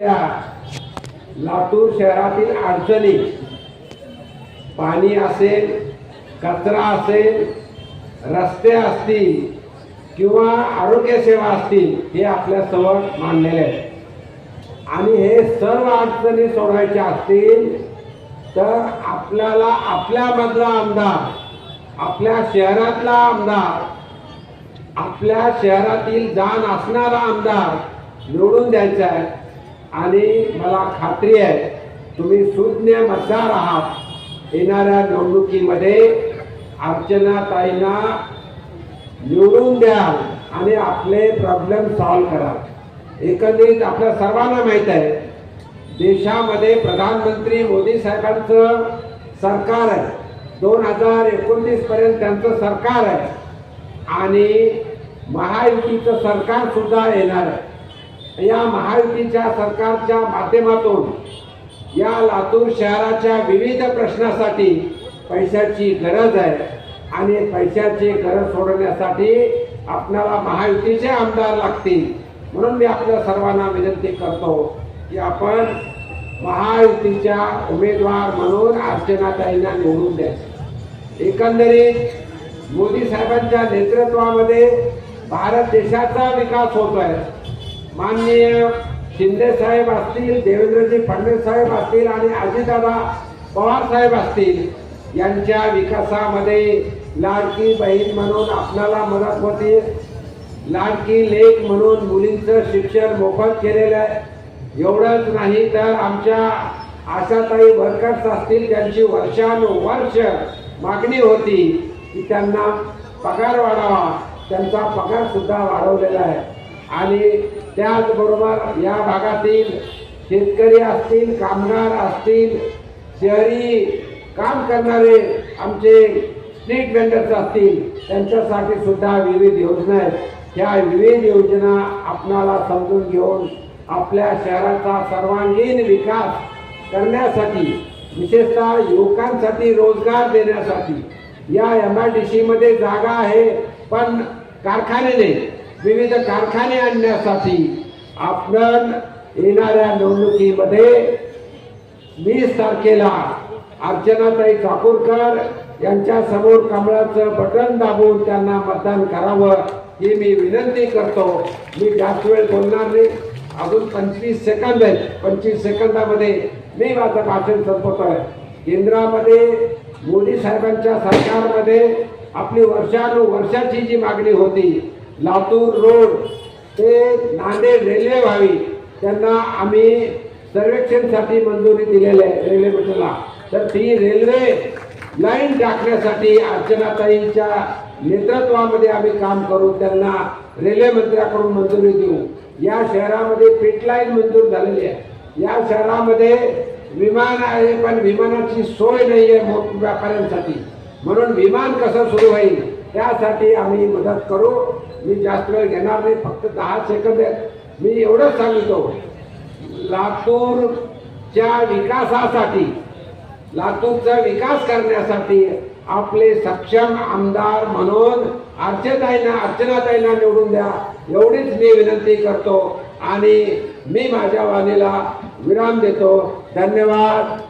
त्या लातूर शहरातील अडचणी. पाणी असेल कचरा असेल रस्ते असतील किंवा आरोग्य सेवा असतील हे आपल्यासमोर मांडलेले आहेत. आणि हे सर्व अडचणी सोडवायच्या असतील तर आपल्याला आपल्यामधला आमदार आपल्या शहरातला आमदार आपल्या शहरातील जाण असणारा आमदार निवडून द्यायचा आहे. आणि मला खात्री आहे तुम्ही सुज्ञ मतदार आहात. येणाऱ्या निवडणुकीमध्ये अर्चनाताईंना निवडून द्याल आणि आपले प्रॉब्लेम सॉल्व्ह कराल. एकंदरीत आपल्या सर्वांना माहीत आहे देशामध्ये प्रधानमंत्री मोदी साहेबांचं सरकार आहे. दोन हजार एकोणतीसपर्यंत त्यांचं सरकार आहे. आणि महायुतीचं सरकारसुद्धा येणार आहे. या महायुतीच्या सरकारच्या माध्यमातून या लातूर शहराच्या विविध प्रश्नासाठी पैशाची गरज आहे आणि पैशाची गरज सोडवण्यासाठी आपल्याला महायुतीचे आमदार लागतील. म्हणून मी आपल्या सर्वांना विनंती करतो की आपण महायुतीच्या उमेदवार म्हणून अर्चनाताईंना निवडून द्यायचं एकंदरीत मोदी साहेबांच्या नेतृत्वामध्ये भारत देशाचा विकास होतो आहे माननीय शिंदे साहेब असतील देवेंद्रजी फडणवीस साहेब असतील आणि अजितदादा पवार साहेब असतील यांच्या विकासामध्ये लाडकी बहीण म्हणून आपल्याला मदत होते. लाडकी लेख म्हणून मुलींचं शिक्षण मोफत केलेलं आहे. एवढंच नाही तर आमच्या आशाताई वर्कर्स असतील त्यांची वर्षानुवर्ष मागणी होती की त्यांना पगार वाढावा. त्यांचा पगार सुद्धा वाढवलेला आहे. आणि त्याचबरोबर या भागातील शेतकरी असतील कामगार असतील शहरी काम करणारे आमचे स्ट्रीट वेंडर्स असतील त्यांच्यासाठी सुद्धा विविध योजना आहेत. ह्या विविध योजना आपणाला समजून घेऊन आपल्या शहराचा सर्वांगीण विकास करण्यासाठी विशेषतः युवकांसाठी रोजगार देण्यासाठी या एम आय डी सीमध्ये जागा आहे पण कारखाने नाही. विविध कारखाने आणण्यासाठी आपण येणाऱ्या निवडणुकीमध्ये वीस तारखेला अर्चनाताई चाकूरकर यांच्या समोर कमळाचं बटन दाबून त्यांना मतदान करावं ही मी विनंती करतो. मी जास्त वेळ बोलणार नाही. अजून पंचवीस सेकंद आहेत. पंचवीस सेकंदामध्ये मी माझं भाषण संपवतोय. केंद्रामध्ये मोदी साहेबांच्या सरकारमध्ये आपली वर्षानुवर्षाची जी मागणी होती लातूर रोड ते नांदेड रेल्वे व्हावी त्यांना आम्ही सर्वेक्षणसाठी मंजुरी दिलेली आहे रेल्वे मंडळाला तर ती रेल्वे लाईन टाकण्यासाठी अर्चनाताईंच्या नेतृत्वामध्ये आम्ही काम करू त्यांना रेल्वे मंत्र्याकडून मंजुरी देऊ. या शहरामध्ये पिट लाईन मंजूर झालेली आहे. या शहरामध्ये विमान आहे पण विमानाची सोय नाही आहे मोठ व्यापाऱ्यांसाठी. म्हणून विमान कसं सुरू होईल त्यासाठी आम्ही मदत करू. मी जास्त वेळ घेणार नाही फक्त दहा सेकंद मी एवढंच सांगतो. लातूरच्या विकासासाठी लातूरचा विकास करण्यासाठी आपले सक्षम आमदार म्हणून अर्चताईंना अर्चनाताईंना निवडून द्या. एवढीच मी विनंती करतो आणि मी माझ्या वाणीला विराम देतो. धन्यवाद.